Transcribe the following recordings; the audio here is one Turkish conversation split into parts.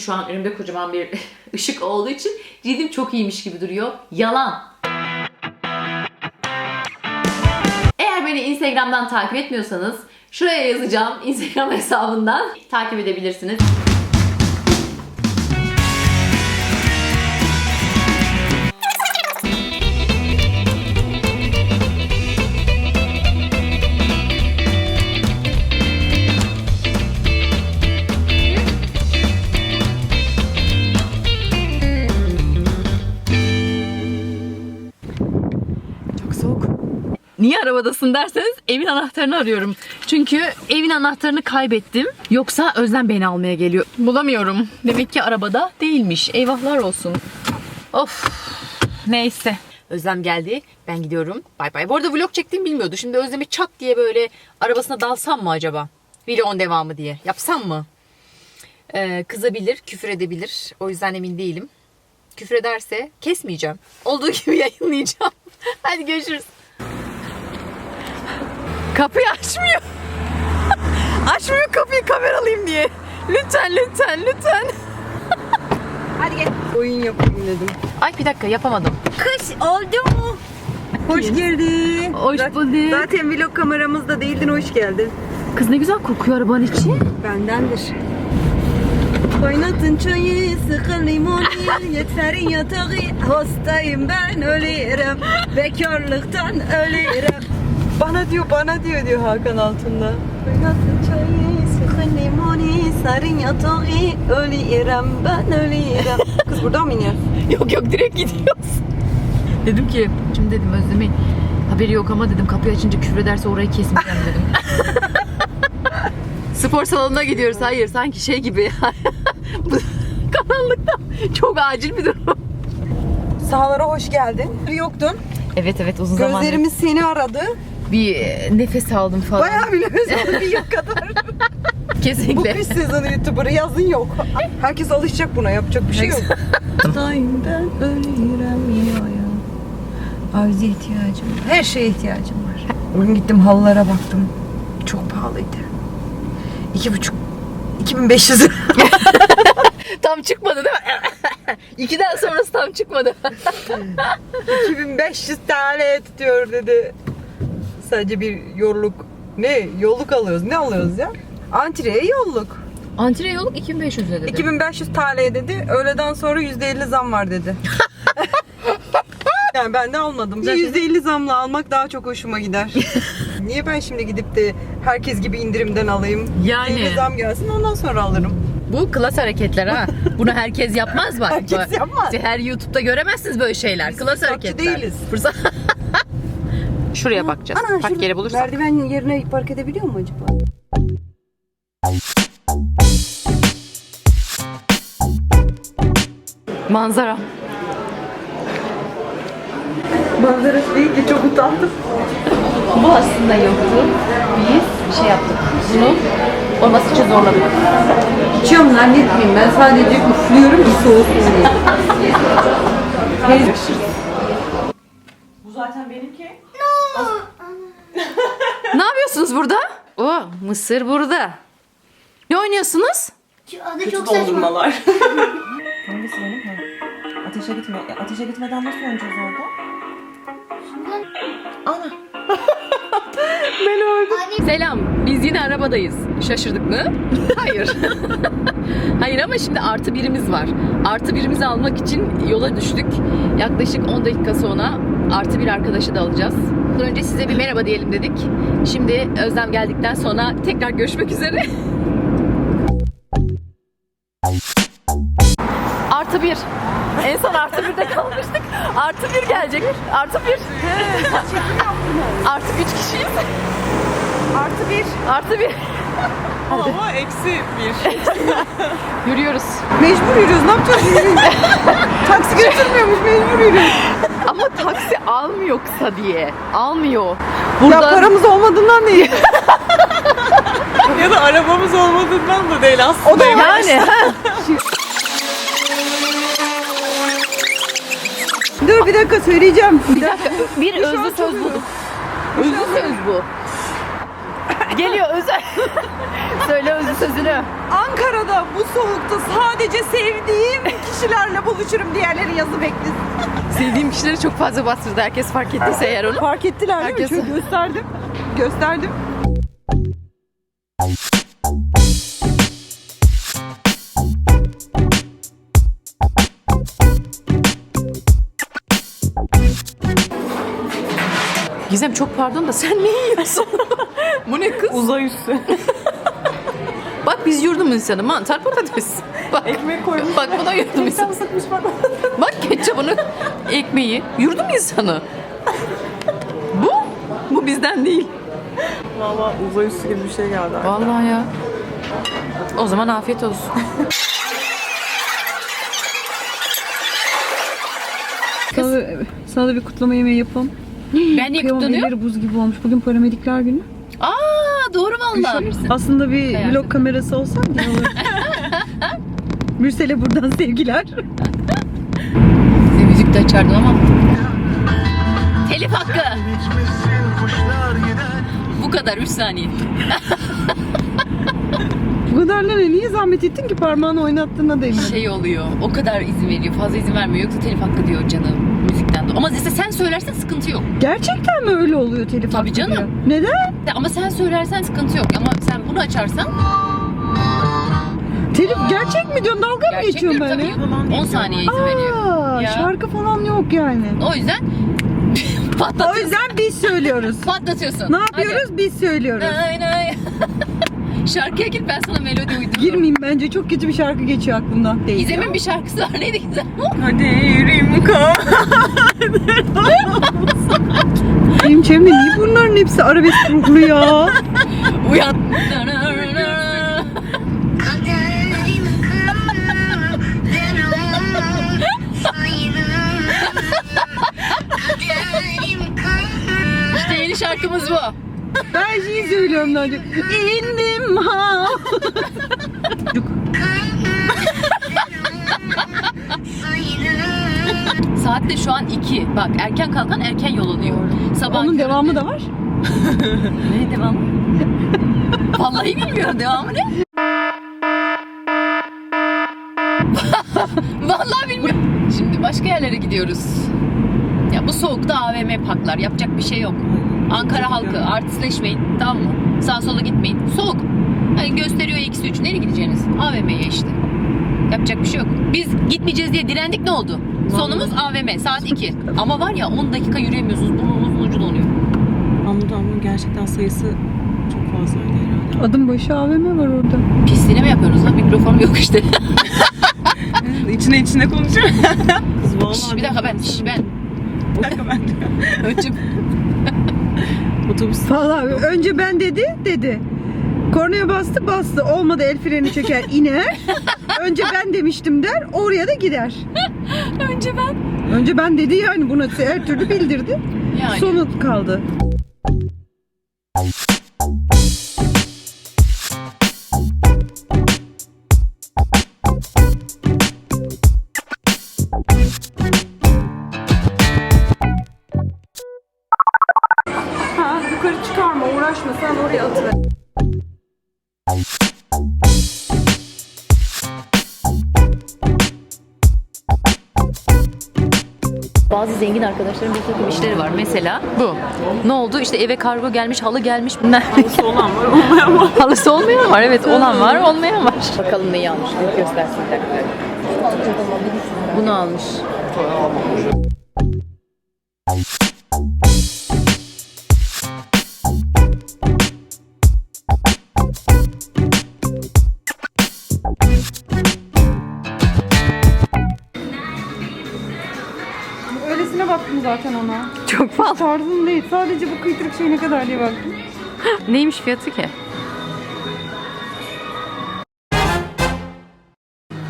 Şu an önümde kocaman bir ışık olduğu için cildim çok iyiymiş gibi duruyor. Yalan. Eğer beni Instagram'dan takip etmiyorsanız şuraya yazacağım Instagram hesabından takip edebilirsiniz. Niye arabadasın derseniz evin anahtarını arıyorum. Çünkü evin anahtarını kaybettim. Yoksa Özlem beni almaya geliyor. Bulamıyorum. Demek ki arabada değilmiş. Eyvahlar olsun. Of. Neyse. Özlem geldi. Ben gidiyorum. Bay bay. Bu arada vlog çektiğimi bilmiyordu. Şimdi Özlem'i çat diye böyle arabasına dalsam mı acaba? Vlog'un devamı diye. Yapsam mı? Ee, kızabilir, küfür edebilir. O yüzden emin değilim. Küfür ederse kesmeyeceğim. Olduğu gibi yayınlayacağım. Hadi görüşürüz. Kapıyı açmıyor. açmıyor kapıyı kameralıyım diye. Lütfen lütfen lütfen. Hadi gel. Oyun yapayım dedim. Ay bir dakika yapamadım. Kış oldu mu? Hoş geldin. Hoş bulduk. Zaten vlog kameramızda değildin, hoş geldin. Kız ne güzel kokuyor arabanın içi. Bendendir. Kaynatın çayı, sıkın limonu, yeterin yatağı. Hastayım ben ölürüm, bekarlıktan ölürüm. Bana diyor, bana diyor diyor Hakan Altun'da. Kaynatın çayı, sıkın limonu, serin yatağı. Ölürüm, ben ölürüm. Kız buradan mı iniyorsun? yok yok direkt gidiyoruz. Dedim ki şimdi dedim Özlem'in haberi yok ama dedim kapıyı açınca küfür ederse orayı kesmeyeceğim dedim. Spor salonuna gidiyoruz. Hayır sanki şey gibi. Bu karanlıkta çok acil bir durum. Sahalara hoş geldin. Yoktun. Evet evet uzun zaman Gözlerimiz seni aradı. Bir nefes aldım falan. Bayağı bir nefes aldı bir yok kadar. Bu Kesinlikle. kış sezonu YouTuber'ı yazın yok. Herkes alışacak buna yapacak bir şey yok. Ben ölürüm ya. Arzu ihtiyacım var. Her şeye ihtiyacım var. Bugün gittim halılara baktım. Çok pahalıydı. İki buçuk 2500 lira. Tam çıkmadı değil mi? İkiden sonrası tam çıkmadı. 2500 TL tutuyor dedi. Sadece bir yolluk. Ne? Yolluk alıyoruz. Ne alıyoruz ya? Antreye yolluk. Antre yoluk 2500 lira dedi. 2500 TL dedi. Öğleden sonra %50 zam var dedi. yani ben de almadım. Zaten- %50 zamla almak daha çok hoşuma gider. Niye ben şimdi gidip de herkes gibi indirimden alayım? Yani. %50 zam gelsin ondan sonra alırım. Bu klas hareketler ha. Bunu herkes yapmaz bak. Herkes yapmaz. İşte Her YouTube'da göremezsiniz böyle şeyler. Biz klas hareketler. değiliz. Fırsat. Şuraya bakacağız. Park şurada yeri bulursak. Merdiven yerine park edebiliyor mu acaba? Manzara. Manzarası değil ki çok utandım. Bu aslında yoktu. Biz bir şey yaptık. Bunu olması için zorladık. İçiyorum zannetmeyin ben sadece üflüyorum ki soğusun diye. Ne yapıyorsunuz burada? O mısır burada. Ne oynuyorsunuz? Şu adı çok saçma. Hangisi benim? Ha. Ateşe gitme. E, Ateşe gitmeden nasıl oynayacağız orada? Ana. Selam. Biz yine arabadayız. Şaşırdık mı? Hayır. Hayır ama şimdi artı birimiz var. Artı birimizi almak için yola düştük. Yaklaşık 10 dakika sonra artı bir arkadaşı da alacağız. Bundan önce size bir merhaba diyelim dedik. Şimdi Özlem geldikten sonra tekrar görüşmek üzere. Artı bir. En son artı birde kalmıştık. Artı bir gelecek. Artı bir. Artık üç kişiyiz. Artı bir. Artı bir. Ama eksi bir. Yürüyoruz. Mecbur yürüyoruz ne yapacağız? Taksi götürmüyormuş mecbur yürüyoruz. Taksi almıyorsa diye. Almıyor. Ya Burada paramız olmadığından değil. ya da arabamız olmadığından da değil aslında. O da yani. Dur bir dakika söyleyeceğim. bir dakika bir özlü söz bulduk. Özlü söz bu. Geliyor özel. Söyle özü sözünü. Ankara'da bu soğukta sadece sevdiğim kişilerle buluşurum. Diğerleri yazı beklesin. Sevdiğim kişileri çok fazla bastırdı. Herkes fark ettiyse eğer onu. Fark ettiler değil mi? Herkes- Çünkü gösterdim. Gösterdim. Gizem çok pardon da sen ne yiyorsun? Bu ne kız? Uzay üstü. Bak biz yurdum insanı. Mantar patates. Bak. Ekmek koymuş. Bak bu da yurdum insanı. sıkmış bana. Bak ketçapını, ekmeği. Yurdum insanı. Bu? Bu bizden değil. Valla uzay üstü gibi bir şey geldi. Vallahi ya. O zaman afiyet olsun. Sana, sana da bir kutlama yemeği yapalım. Ben niye Kıyamam kutlanıyor? elleri buz gibi olmuş. Bugün paramedikler günü. Vallahi. Aslında bir Hayal vlog kamerası olsa güzel olur. Mürsel'e buradan sevgiler. Size müzik de açardım ama. Telif hakkı. Bu kadar 3 saniye. Bu kadarla ne? Niye zahmet ettin ki parmağını oynattığına değmedi? Şey oluyor. O kadar izin veriyor. Fazla izin vermiyor. Yoksa telif hakkı diyor canım de. Ama işte sen söylersen sıkıntı yok. Gerçekten mi öyle oluyor telif Tabii hakkı canım. diyor? Neden? Ama sen söylersen sıkıntı yok. Ama sen bunu açarsan Telif gerçek mi diyorsun? Dalga mı gerçek geçiyorsun diyor böyle? tabii. 10 saniye izin veriyor. Aa, Ya. şarkı falan yok yani. O yüzden O patlatıyorsun. yüzden biz söylüyoruz. Patlatıyorsun. ne yapıyoruz? Biz söylüyoruz. Hadi. Nay nay. Şarkıya git ben sana melodi uydururum. Girmeyeyim bence çok kötü bir şarkı geçiyor aklımdan. Değil. Gizem'in bir şarkısı var. Neydi Kaderim Benim çevremde niye bunların hepsi arabesk ruhlu ya? Uyan. İşte yeni şarkımız bu. Ben şeyi söylüyorum daha önce. İndim ha. Saat de şu an 2. Bak erken kalkan erken yol alıyor. Sabah Onun köründe. devamı da var. Ne devamı? Vallahi bilmiyorum devamı ne? Vallahi bilmiyorum. Şimdi başka yerlere gidiyoruz. Ya bu soğukta AVM parklar. Yapacak bir şey yok. Ankara halkı artistleşmeyin. Tamam mı? Sağa sola gitmeyin. Soğuk. Hani gösteriyor eksi 3. Nereye gideceğiniz? AVM'ye işte. Yapacak bir şey yok. Biz gitmeyeceğiz diye direndik ne oldu? Sonumuz AVM saat 2. Ama var ya 10 dakika yürüyemiyorsunuz. Burnunuzun ucu donuyor. Anladım ama gerçekten sayısı çok fazlaydı herhalde. Adım başı AVM var orada. Pisliğine mi yapıyorsunuz lan? Mikrofonum yok işte. içine içine konuşuyor. Kız vallahi. Şş, bir dakika ben. Şş, ben. Bir dakika ben Otobüs. Valla önce ben dedi dedi. Kornaya bastı bastı. Olmadı el freni çeker iner. Önce ben demiştim der. Oraya da gider. önce ben. Önce ben dedi yani buna her türlü bildirdi. Yani. Sonu kaldı. Ha, yukarı çıkarma uğraşma sen oraya atıver. Bazı zengin arkadaşların bir takım işleri var. Mesela bu. Ne oldu? İşte eve kargo gelmiş, halı gelmiş. Halısı olan var olmayan var. Halısı olmayan var. Evet olan var, olmayan var. Bakalım neyi almış. Göstersin. Bunu almış. Zaten ona. Çok pahalı. Tarzım değil. Sadece bu kıytırık şey ne kadar diye baktım. Neymiş fiyatı ki?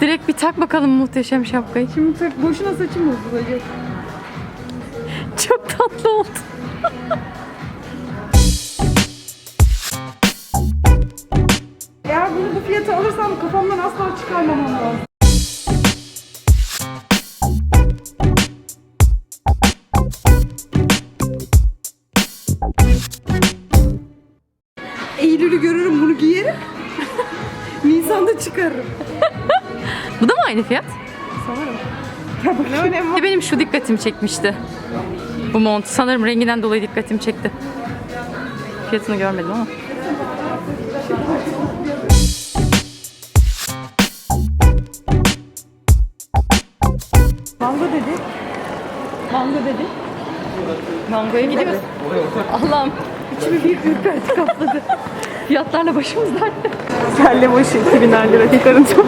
Direkt bir tak bakalım muhteşem şapkayı. Şimdi tak, boşuna saçım bozulacak. Çok tatlı oldu. Aynı fiyat? Ne önemi de Benim şu dikkatimi çekmişti. Bu mont. Sanırım renginden dolayı dikkatimi çekti. Fiyatını görmedim ama. Mango dedi. Mango dedi. Mangoya gidiyoruz. Allah'ım içimi bir ürperti kapladı. Fiyatlarla başımız dertte. Kelle başı 2000'er lira çıkarın çok.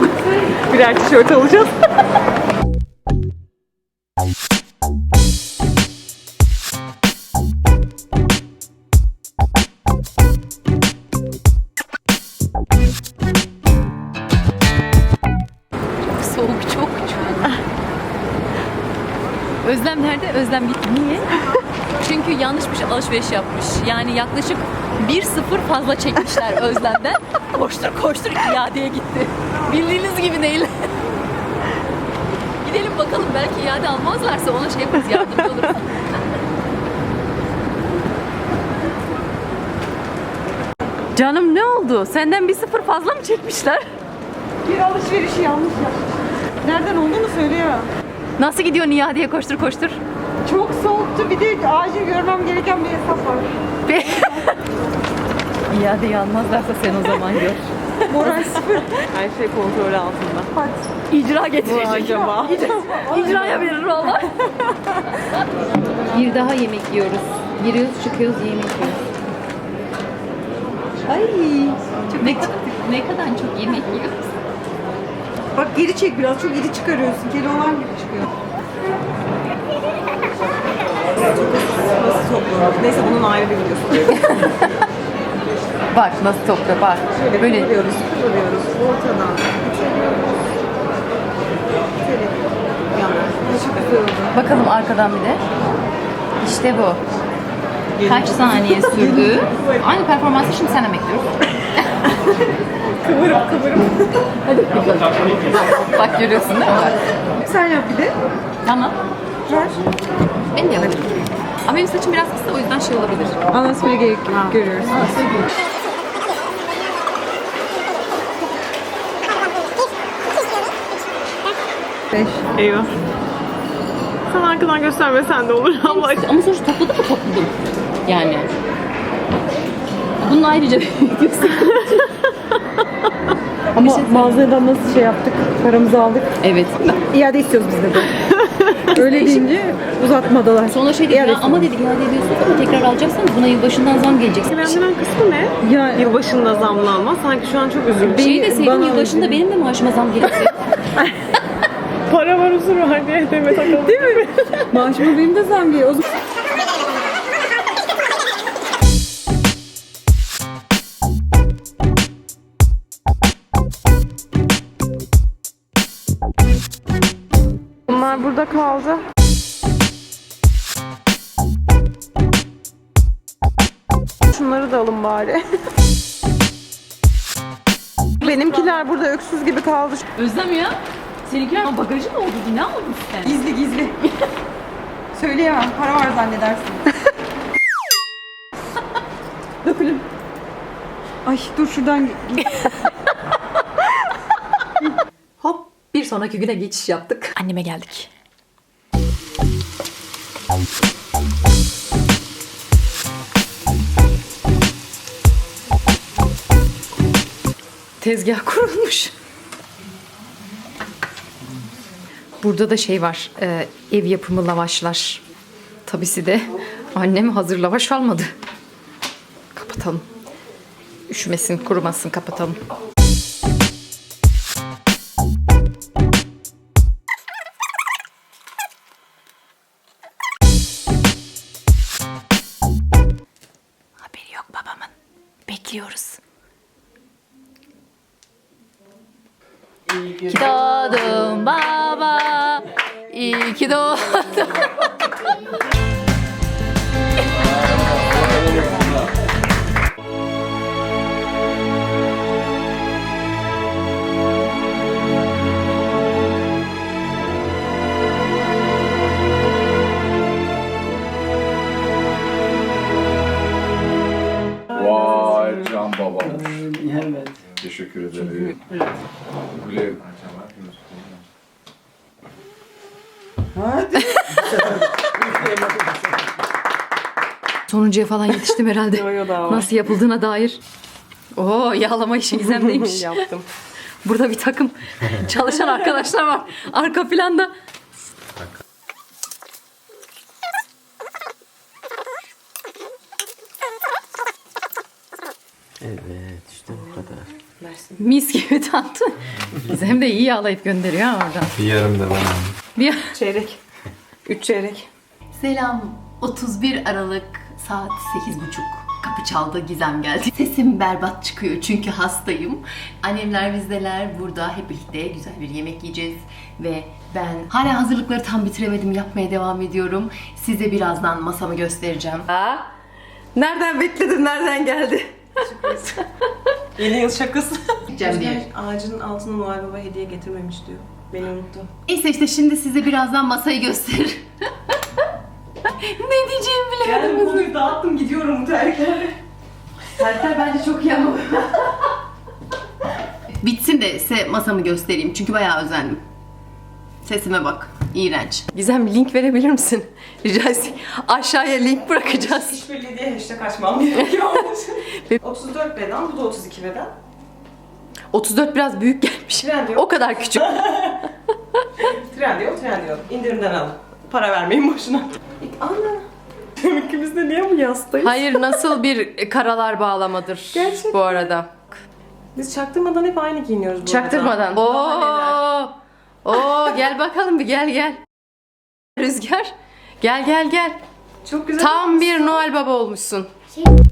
Birer tişört alacağız. Alışveriş yapmış. Yani yaklaşık 1-0 fazla çekmişler Özlem'den. Koştur koştur iadeye gitti. Bildiğiniz gibi değil. Gidelim bakalım belki iade almazlarsa ona şey yaparız yardımcı oluruz. Canım ne oldu? Senden bir sıfır fazla mı çekmişler? Bir alışverişi yanlış yapmış. Nereden olduğunu söyleyemem. Nasıl gidiyor iadeye koştur koştur? Çok soğuktu. Bir de acil görmem gereken bir hesap var. İadeyi almazlarsa sen o zaman gör. Moral sıfır. Her şey kontrol altında. Hadi. İcra getirecek. acaba? İcraya verir valla. Bir daha yemek yiyoruz. Giriyoruz çıkıyoruz yemek yiyoruz. Ay. Çok ne, kadar, ne kadar çok yemek yiyoruz. Bak geri çek biraz. Çok iri çıkarıyorsun. Keloğlan gibi çıkıyor. Neyse bunun ayrı bir videosu. Bak nasıl topla bak. Böyle, Böyle kıvırıyoruz, kıvırıyoruz. Ortadan. Kıvırdı. bakalım arkadan bir de. İşte bu. Kaç saniye sürdü? Aynı performansı şimdi sen bekliyoruz. Kıvırıp kıvırıp. Hadi bakalım. Bak görüyorsun değil mi? Sen yap bir de. Tamam. Ver. Ben de yaparım. Ama benim saçım biraz kısa o yüzden şey olabilir. Anlatmaya gerek yok. Görüyoruz. Beş. Eyvah. Sen arkadan göstermesen de olur ama Ama sonuçta topladım mı topladım. Yani. Bunun ayrıca Ama mağazadan nasıl şey yaptık? Paramızı aldık. Evet. İade istiyoruz biz dedi. Öyle deyince uzatmadılar. Sonra şey dedi İade ya ama dedi iade ediyorsun ama tekrar alacaksan buna yılbaşından zam gelecek. ilgilendiren kısmı ne? Ya Yılbaşında zamlanma. Sanki şu an çok üzüldüm. Şey deseydim bana yılbaşında benim de maaşıma zam gelecek. Para var huzur var diye deme takalım. Değil mi? maaşıma benim de zam geliyor. O zaman kaldı. Şunları da alın bari. Benimkiler burada öksüz gibi kaldı. Özlem ya. Seninkiler bagajı mı oldu? Ne aldın sen? gizli gizli. Söyleyemem. Para var zannedersin. Dökülün. Ay dur şuradan Hop bir sonraki güne geçiş yaptık. Anneme geldik. Tezgah kurulmuş. Burada da şey var. e, ev yapımı lavaşlar. Tabisi de annem hazır lavaş almadı. Kapatalım. Üşümesin, kurumasın kapatalım. İyi ki doğdun. Vay can babam. Teşekkür ederim. Güle Hadi. Sonuncuya falan yetiştim herhalde. Yo, yo, daha var. Nasıl yapıldığına dair. Oo yağlama işi gizemdeymiş. Yaptım. Burada bir takım çalışan arkadaşlar var. Arka planda. Evet işte bu kadar. Mis gibi tatlı. Gizem de iyi yağlayıp gönderiyor ha oradan. Bir yarım da bana. Bir... Çeyrek. Üç çeyrek. Selam. 31 Aralık saat 8.30. Kapı çaldı, Gizem geldi. Sesim berbat çıkıyor çünkü hastayım. Annemler bizdeler burada hep birlikte güzel bir yemek yiyeceğiz. Ve ben hala hazırlıkları tam bitiremedim, yapmaya devam ediyorum. Size birazdan masamı göstereceğim. Aa, nereden bekledin? Nereden geldi? Yeni yıl şakası. Cem diye. Rüzgar ağacının altına Noel Baba hediye getirmemiş diyor. Beni unuttu. Neyse işte şimdi size birazdan masayı göster. ne diyeceğimi bilemedim. Ben konuyu dağıttım gidiyorum bu. Terlikler bence çok iyi ama. Bitsin de size masamı göstereyim çünkü bayağı özendim. Sesime bak. İğrenç. Gizem bir link verebilir misin? Rica etsem. Aşağıya link bırakacağız. İşbirliği diye hashtag açmam gerekiyor. 34 beden, bu da 32 beden. 34 biraz büyük gelmiş. Trendyol. O kadar küçük. Trendyol, Trendyol. İndirimden alın. Para vermeyin boşuna. Ana. İkimiz de niye bu yastayız? Hayır nasıl bir karalar bağlamadır Gerçekten. bu arada. Biz çaktırmadan hep aynı giyiniyoruz bu Çaktırmadan. Oo. Oo gel bakalım bir gel gel. Rüzgar. Gel gel gel. Çok güzel. Tam bir Noel Baba olmuşsun. Günaydın.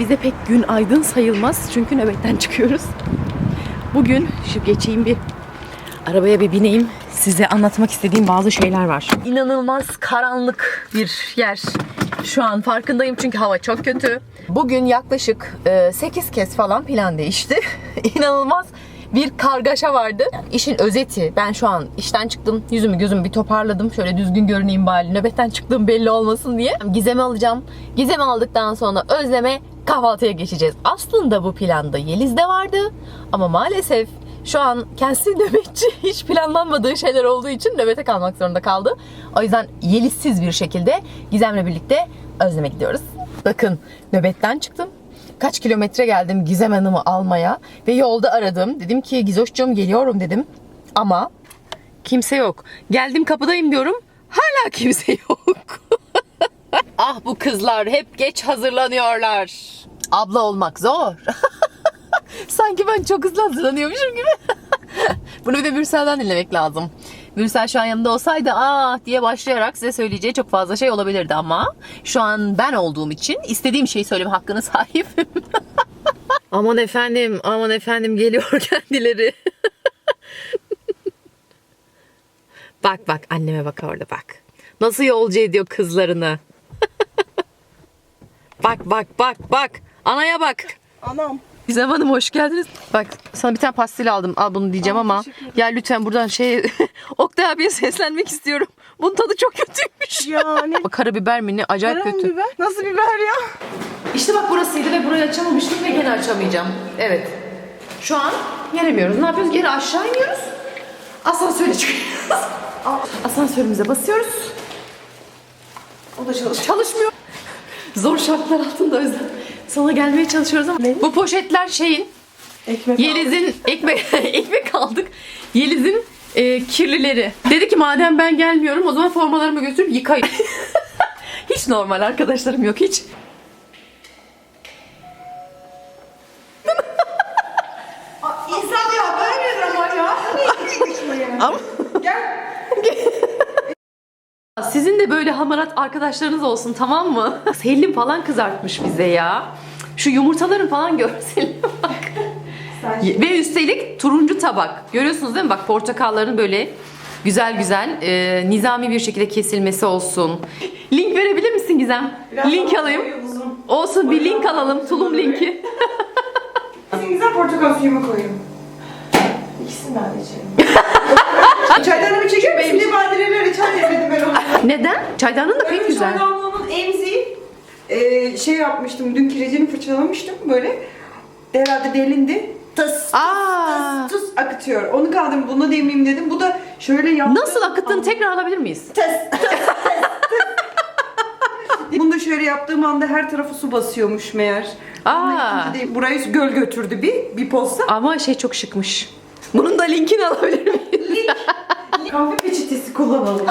Bize pek gün aydın sayılmaz çünkü nöbetten çıkıyoruz. Bugün şu geçeyim bir arabaya bir bineyim. Size anlatmak istediğim bazı şeyler var. İnanılmaz karanlık bir yer. Şu an farkındayım çünkü hava çok kötü. Bugün yaklaşık 8 kez falan plan değişti. İnanılmaz bir kargaşa vardı. İşin özeti ben şu an işten çıktım. Yüzümü gözümü bir toparladım. Şöyle düzgün görüneyim bari. Nöbetten çıktığım belli olmasın diye. Gizem'i alacağım. Gizem'i aldıktan sonra Özlem'e kahvaltıya geçeceğiz. Aslında bu planda Yeliz de vardı. Ama maalesef şu an kendisi nöbetçi. Hiç planlanmadığı şeyler olduğu için nöbete kalmak zorunda kaldı. O yüzden Yelizsiz bir şekilde Gizem'le birlikte Özlem'e gidiyoruz. Bakın nöbetten çıktım kaç kilometre geldim Gizem Hanım'ı almaya ve yolda aradım. Dedim ki Gizoş'cum geliyorum dedim. Ama kimse yok. Geldim kapıdayım diyorum. Hala kimse yok. ah bu kızlar hep geç hazırlanıyorlar. Abla olmak zor. Sanki ben çok hızlı hazırlanıyormuşum gibi. Bunu bir de Mürsel'den dinlemek lazım. Mürsel şu an yanımda olsaydı ah diye başlayarak size söyleyeceği çok fazla şey olabilirdi ama şu an ben olduğum için istediğim şeyi söyleme hakkına sahibim. aman efendim, aman efendim geliyor kendileri. bak bak anneme bak orada bak. Nasıl yolcu ediyor kızlarını. Bak bak bak bak. Anaya bak. Anam. Gizem Hanım hoş geldiniz. Bak sana bir tane pastil aldım. Al bunu diyeceğim ama ya lütfen buradan şey Oktay abiye seslenmek istiyorum. Bunun tadı çok kötüymüş. Yani. Bak karabiber mi ne acayip kötü. biber? Nasıl biber ya? İşte bak burasıydı ve burayı açamamıştım ve gene açamayacağım. Evet. Şu an gelemiyoruz. Ne yapıyoruz? Geri aşağı iniyoruz. Asansöre çıkıyoruz. Asansörümüze basıyoruz. O da çalışıyor. Çalışmıyor. Zor şartlar altında o yüzden sana gelmeye çalışıyoruz ama bu poşetler şeyin Ekmek Yeliz'in ekmek ekmek aldık. Yeliz'in e, kirlileri. Dedi ki madem ben gelmiyorum o zaman formalarımı götürüp yıkayın. hiç normal arkadaşlarım yok hiç. İnsan ya böyle ama ya. Ama sizin de böyle hamarat arkadaşlarınız olsun tamam mı? Hellim falan kızartmış bize ya. Şu yumurtaların falan görseline bak. Ve üstelik turuncu tabak. Görüyorsunuz değil mi? Bak portakalların böyle güzel güzel e, nizami bir şekilde kesilmesi olsun. Link verebilir misin Gizem? link alayım. Uzun. Olsun bir link alalım. Tulum linki. Güzel portakal suyumu koyayım. İkisinden de içelim. Çaydanımı çeker misin? Şimdi badireler içer dedim ben onu. Neden? Çaydanın da pek güzel. çaydanlığımın emziği e, şey yapmıştım. Dün kirecini fırçalamıştım böyle. Herhalde delindi. Tıs Aa. tıs tıs akıtıyor. Onu kaldım buna demleyeyim dedim. Bu da şöyle yaptı. Nasıl akıttığını tekrar alabilir miyiz? Tıs. Bunu da şöyle yaptığım anda her tarafı su basıyormuş meğer. Aa. De Burayı göl götürdü bir, bir posta. Ama şey çok şıkmış. Bunun da linkini alabilir kullanalım.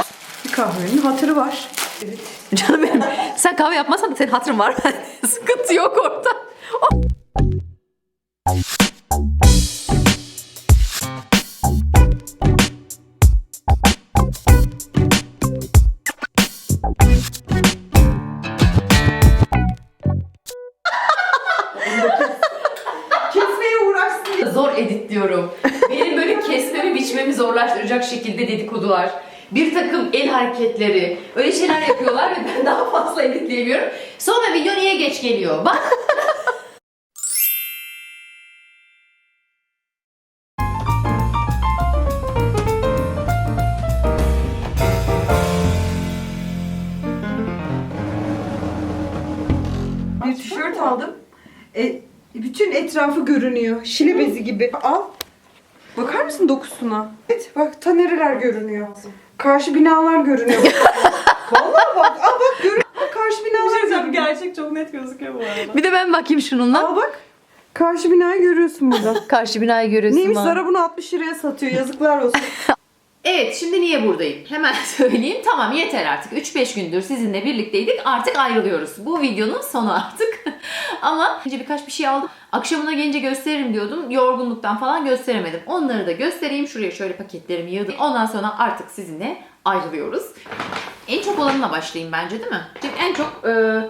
Bir kahvenin hatırı var. Evet. Canım benim. Sen kahve yapmasan da senin hatırın var. Sıkıntı yok orada. Oh. Zor editliyorum. Benim böyle kesmemi biçmemi zorlaştıracak şekilde dedikodular. Bir takım el hareketleri. Öyle şeyler yapıyorlar ve ben daha fazla editleyemiyorum. Sonra video niye geç geliyor? Bak. Bir tişört aldım. E, bütün etrafı görünüyor. Şile bezi gibi. Al. Bakar mısın dokusuna? Evet bak ta nereler görünüyor. Karşı binalar görünüyor. Vallahi bak. Al bak görünüyor. Karşı binalar görünüyor. Gerçek çok net gözüküyor bu arada. Bir de ben bakayım şununla. Al bak. Karşı binayı görüyorsun burada. Karşı binayı görüyorsun. Neymiş ha. Zara bunu 60 liraya satıyor. Yazıklar olsun. Evet şimdi niye buradayım? Hemen söyleyeyim. Tamam yeter artık. 3-5 gündür sizinle birlikteydik. Artık ayrılıyoruz. Bu videonun sonu artık. Ama önce birkaç bir şey aldım. Akşamına gelince gösteririm diyordum. Yorgunluktan falan gösteremedim. Onları da göstereyim. Şuraya şöyle paketlerimi yığdım. Ondan sonra artık sizinle ayrılıyoruz. En çok olanına başlayayım bence değil mi? Şimdi en çok e,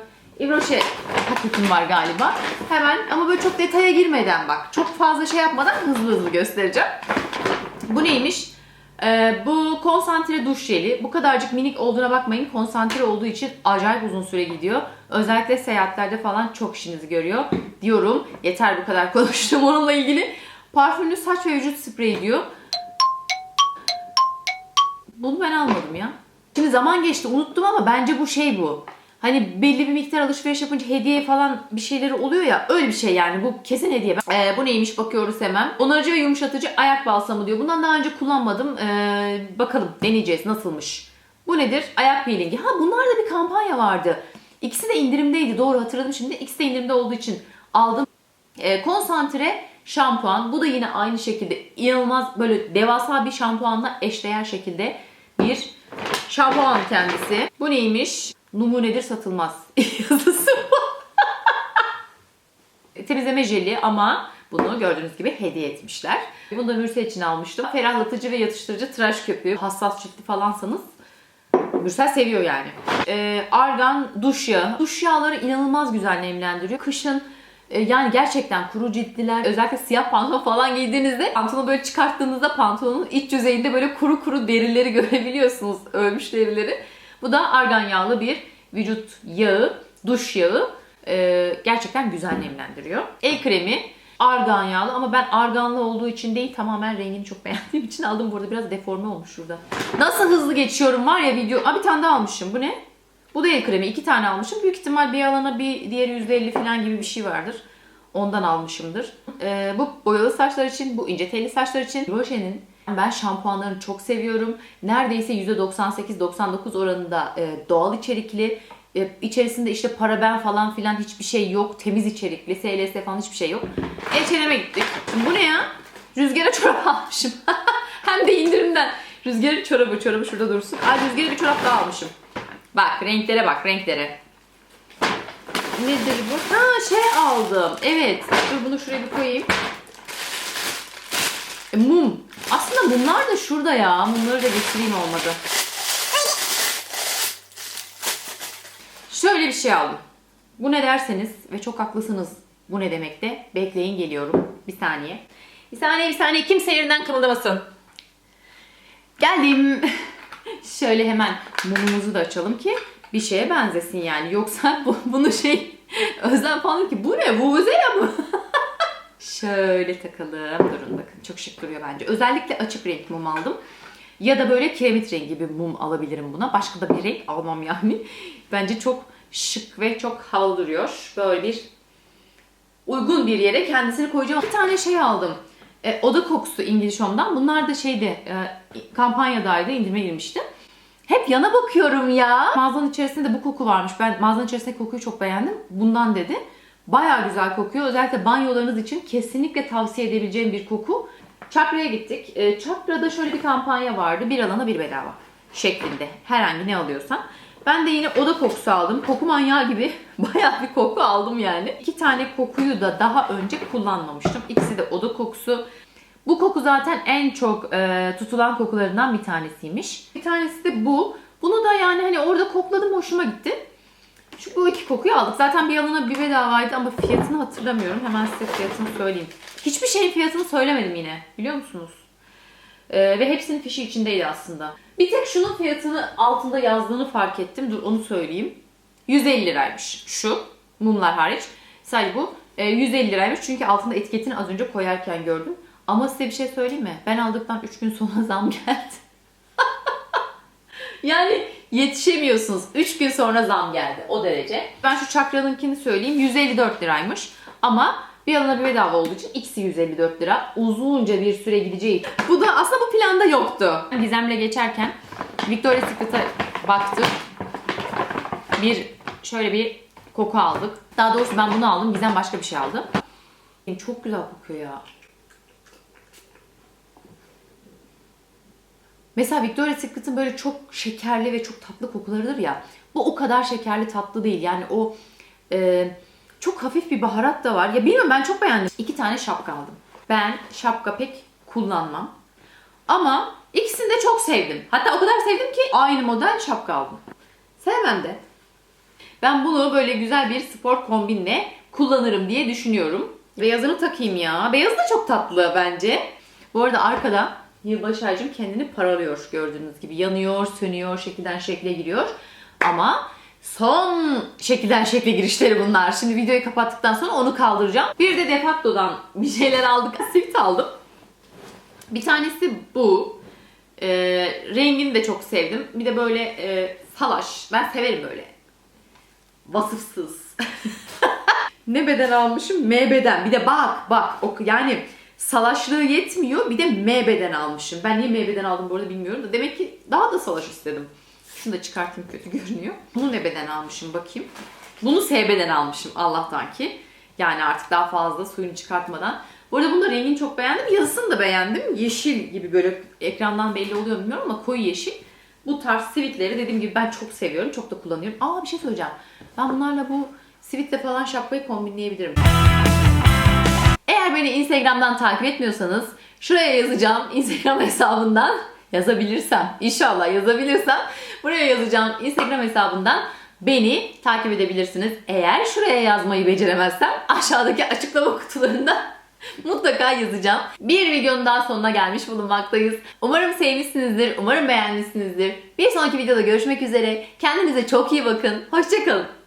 İbroşe paketim var galiba. Hemen ama böyle çok detaya girmeden bak. Çok fazla şey yapmadan hızlı hızlı göstereceğim. Bu neymiş? Ee, bu konsantre duş jeli. Bu kadarcık minik olduğuna bakmayın. Konsantre olduğu için acayip uzun süre gidiyor. Özellikle seyahatlerde falan çok işinizi görüyor diyorum. Yeter bu kadar konuştum onunla ilgili. Parfümlü saç ve vücut spreyi diyor. Bunu ben almadım ya. Şimdi zaman geçti unuttum ama bence bu şey bu. Hani belli bir miktar alışveriş yapınca hediye falan bir şeyleri oluyor ya öyle bir şey yani bu kesin hediye. Ee, bu neymiş bakıyoruz hemen. Onarıcı ve yumuşatıcı ayak balsamı diyor. Bundan daha önce kullanmadım. Ee, bakalım deneyeceğiz nasılmış. Bu nedir? Ayak peelingi. Ha bunlarda bir kampanya vardı. İkisi de indirimdeydi doğru hatırladım şimdi. İkisi de indirimde olduğu için aldım. Ee, konsantre şampuan. Bu da yine aynı şekilde inanılmaz böyle devasa bir şampuanla eşdeğer şekilde bir şampuan kendisi. Bu neymiş? Numunedir satılmaz yazısı var. Temizleme jeli ama bunu gördüğünüz gibi hediye etmişler. Bunu da Mürsel için almıştım. Ferahlatıcı ve yatıştırıcı tıraş köpüğü. Hassas ciltli falansanız Mürsel seviyor yani. Ee, argan duş yağı. Duş yağları inanılmaz güzel nemlendiriyor. Kışın e, yani gerçekten kuru ciltliler özellikle siyah pantolon falan giydiğinizde pantolonu böyle çıkarttığınızda pantolonun iç yüzeyinde böyle kuru kuru derileri görebiliyorsunuz. Ölmüş derileri. Bu da argan yağlı bir vücut yağı, duş yağı. Ee, gerçekten güzel nemlendiriyor. El kremi argan yağlı ama ben arganlı olduğu için değil tamamen rengini çok beğendiğim için aldım. Burada biraz deforme olmuş şurada. Nasıl hızlı geçiyorum var ya video. Aa, bir tane daha almışım. Bu ne? Bu da el kremi. iki tane almışım. Büyük ihtimal bir alana bir diğeri %50 falan gibi bir şey vardır. Ondan almışımdır. Ee, bu boyalı saçlar için, bu ince telli saçlar için. Roche'nin ben şampuanlarını çok seviyorum. Neredeyse %98-99 oranında e, doğal içerikli. E, içerisinde işte paraben falan filan hiçbir şey yok. Temiz içerikli, SLS falan hiçbir şey yok. H&M'e gittik. Bu ne ya? Rüzgara çorap almışım. Hem de indirimden. Rüzgarın çorabı, çorabı şurada dursun. Ay rüzgara bir çorap daha almışım. Bak renklere bak renklere. Nedir bu? Ha şey aldım. Evet. Dur bunu şuraya bir koyayım. E, mum. Aslında mumlar da şurada ya. Mumları da getireyim olmadı. Şöyle bir şey aldım. Bu ne derseniz ve çok haklısınız bu ne demekte. Bekleyin geliyorum. Bir saniye. Bir saniye bir saniye kimse yerinden kımıldamasın. Geldim. Şöyle hemen mumumuzu da açalım ki bir şeye benzesin yani. Yoksa bu, bunu şey Özlem falan ki bu ne? Bu Vuvuzela mı? Şöyle takalım. Durun bakın. Çok şık duruyor bence. Özellikle açık renk mum aldım. Ya da böyle kiremit rengi bir mum alabilirim buna. Başka da bir renk almam yani. Bence çok şık ve çok havalı duruyor. Böyle bir uygun bir yere kendisini koyacağım. Bir tane şey aldım. E, oda kokusu İngiliz Home'dan. Bunlar da şeydi e, kampanyadaydı. indirime girmişti. Hep yana bakıyorum ya. Mağazanın içerisinde bu koku varmış. Ben mağazanın içerisindeki kokuyu çok beğendim. Bundan dedi. Bayağı güzel kokuyor. Özellikle banyolarınız için kesinlikle tavsiye edebileceğim bir koku. Çakra'ya gittik. E, Çakra'da şöyle bir kampanya vardı. Bir alana bir bedava şeklinde. Herhangi ne alıyorsan. Ben de yine oda kokusu aldım. Koku manyağı gibi bayağı bir koku aldım yani. İki tane kokuyu da daha önce kullanmamıştım. İkisi de oda kokusu. Bu koku zaten en çok e, tutulan kokularından bir tanesiymiş. Bir tanesi de bu. Bunu da yani hani orada kokladım hoşuma gitti. Şu bu iki kokuyu aldık. Zaten bir alana bir bedavaydı ama fiyatını hatırlamıyorum. Hemen size fiyatını söyleyeyim. Hiçbir şeyin fiyatını söylemedim yine. Biliyor musunuz? Ee, ve hepsinin fişi içindeydi aslında. Bir tek şunun fiyatını altında yazdığını fark ettim. Dur onu söyleyeyim. 150 liraymış şu. Mumlar hariç. Sadece bu. Ee, 150 liraymış çünkü altında etiketini az önce koyarken gördüm. Ama size bir şey söyleyeyim mi? Ben aldıktan 3 gün sonra zam geldi. yani yetişemiyorsunuz. 3 gün sonra zam geldi. O derece. Ben şu çakranınkini söyleyeyim. 154 liraymış. Ama bir alana bir bedava olduğu için ikisi 154 lira. Uzunca bir süre gideceği. Bu da aslında bu planda yoktu. Gizem'le geçerken Victoria's Secret'a baktık. Bir şöyle bir koku aldık. Daha doğrusu ben bunu aldım. Gizem başka bir şey aldı. Çok güzel kokuyor ya. Mesela Victoria's Secret'ın böyle çok şekerli ve çok tatlı kokularıdır ya. Bu o kadar şekerli tatlı değil. Yani o e, çok hafif bir baharat da var. Ya bilmiyorum ben çok beğendim. İki tane şapka aldım. Ben şapka pek kullanmam. Ama ikisini de çok sevdim. Hatta o kadar sevdim ki aynı model şapka aldım. Sevmem de. Ben bunu böyle güzel bir spor kombinle kullanırım diye düşünüyorum. Beyazını takayım ya. Beyazı da çok tatlı bence. Bu arada arkada yılbaşı ağacım kendini paralıyor gördüğünüz gibi. Yanıyor, sönüyor, şekilden şekle giriyor. Ama son şekilden şekle girişleri bunlar. Şimdi videoyu kapattıktan sonra onu kaldıracağım. Bir de Defacto'dan bir şeyler aldık. Sivit aldım. Bir tanesi bu. Ee, rengini de çok sevdim. Bir de böyle e, salaş. Ben severim böyle. Vasıfsız. ne beden almışım? M beden. Bir de bak bak. Yani salaşlığı yetmiyor. Bir de M beden almışım. Ben niye M beden aldım bu arada bilmiyorum da. Demek ki daha da salaş istedim. Şunu da çıkartayım kötü görünüyor. Bunu ne beden almışım bakayım. Bunu S beden almışım Allah'tan ki. Yani artık daha fazla suyunu çıkartmadan. Bu arada bunu da rengini çok beğendim. Yazısını da beğendim. Yeşil gibi böyle ekrandan belli oluyor bilmiyorum ama koyu yeşil. Bu tarz sivitleri dediğim gibi ben çok seviyorum. Çok da kullanıyorum. Aa bir şey söyleyeceğim. Ben bunlarla bu sivitle falan şapkayı kombinleyebilirim. Eğer beni Instagram'dan takip etmiyorsanız şuraya yazacağım Instagram hesabından yazabilirsem inşallah yazabilirsem buraya yazacağım Instagram hesabından beni takip edebilirsiniz. Eğer şuraya yazmayı beceremezsem aşağıdaki açıklama kutularında mutlaka yazacağım. Bir videonun daha sonuna gelmiş bulunmaktayız. Umarım sevmişsinizdir, umarım beğenmişsinizdir. Bir sonraki videoda görüşmek üzere. Kendinize çok iyi bakın. Hoşçakalın.